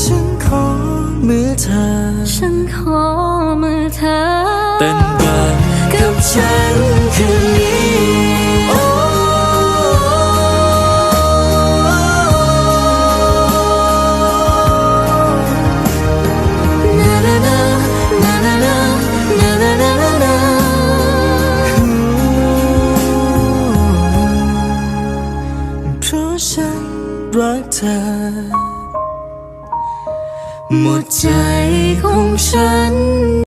ฉันขอมือเธอ ฉันขอมือเธอเป็นบานกับฉันคืนนี้เพราะฉันรักเธอ หมดใจของฉัน